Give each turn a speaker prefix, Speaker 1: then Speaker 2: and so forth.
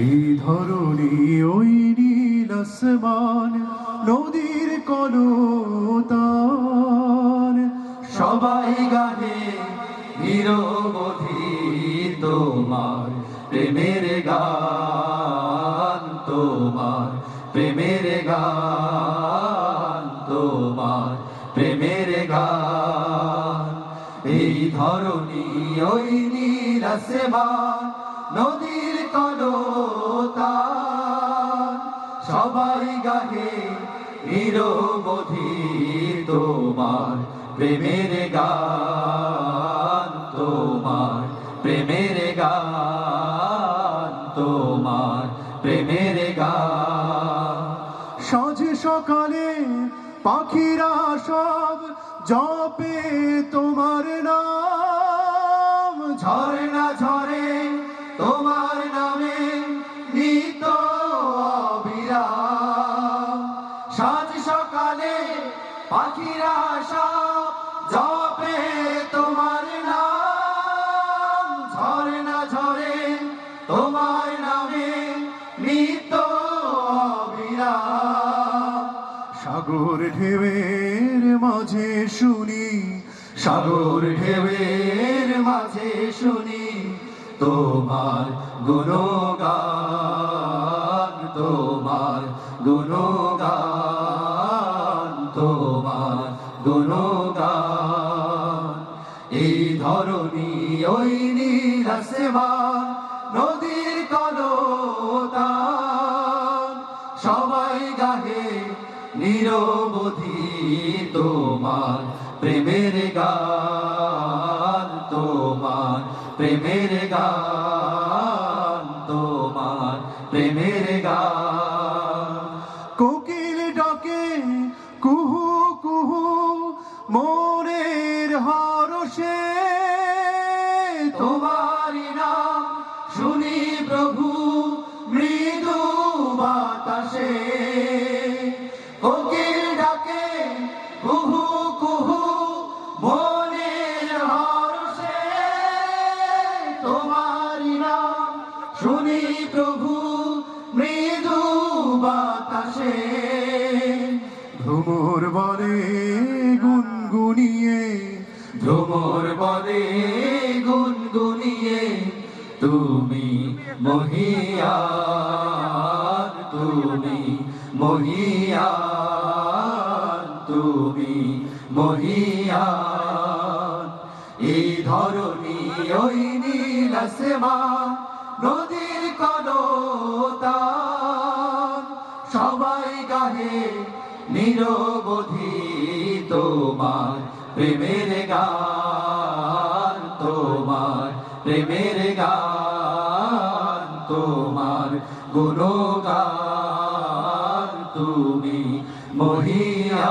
Speaker 1: এই ধরণী ওই নীল আসমান, নদীর কলতান।
Speaker 2: সবাই গাহে নিরবধি তোমার প্রেমের গান তোমার, প্রেমের গান তোমার, প্রেমের গান। এই ধরনী ওই নীল আসমান নদীর কলতান সবাই গাহে নিরবধি তোমার, প্রেমের গান তোমার, প্রেমের গান তোমার, প্রেমের গান।
Speaker 1: সাঁঝে সকালে পাখিরা সব জপে তোমার নাম।
Speaker 2: ঝরে না ঝরে সাজ সকালে পাখিরা সব জপে তোমার নাম। ঝরে না ঝরে তোমার নামে নিত
Speaker 1: সাগর ঢেউয়ের মাঝে শুনি,
Speaker 2: সাগর ঢেউয়ের মাঝে শুনি তোমার গুণগান তোমার গুণগান। তোমার গুণগান। এই ধরনী ওই নীল নদীর কলতান। সবাই গাহে নিরবধি তোমার প্রেমের গান, তোমার প্রেমের গান।
Speaker 1: মনের হরষে,
Speaker 2: তোমারি নাম শুনি মৃদু বাতাসে। কোকিল ডাকে, কুহু কুহু, মনের হর্ষে, তোমারি শুনি প্রভু, মৃদু বাতাসে।
Speaker 1: ভ্রমর
Speaker 2: ভ্রমর বলে গুনগুনিয়ে তুমি মহিয়ান তুমি মহিয়ান তুমি মহিয়ান এই ধরনী ওই নীল আসমান নদীর কলতান, সবাই গাহে নিরবধি তোমার প্রেমের গান তোমার প্রেমের গান তোমার। গুণগান তুমি মহিয়া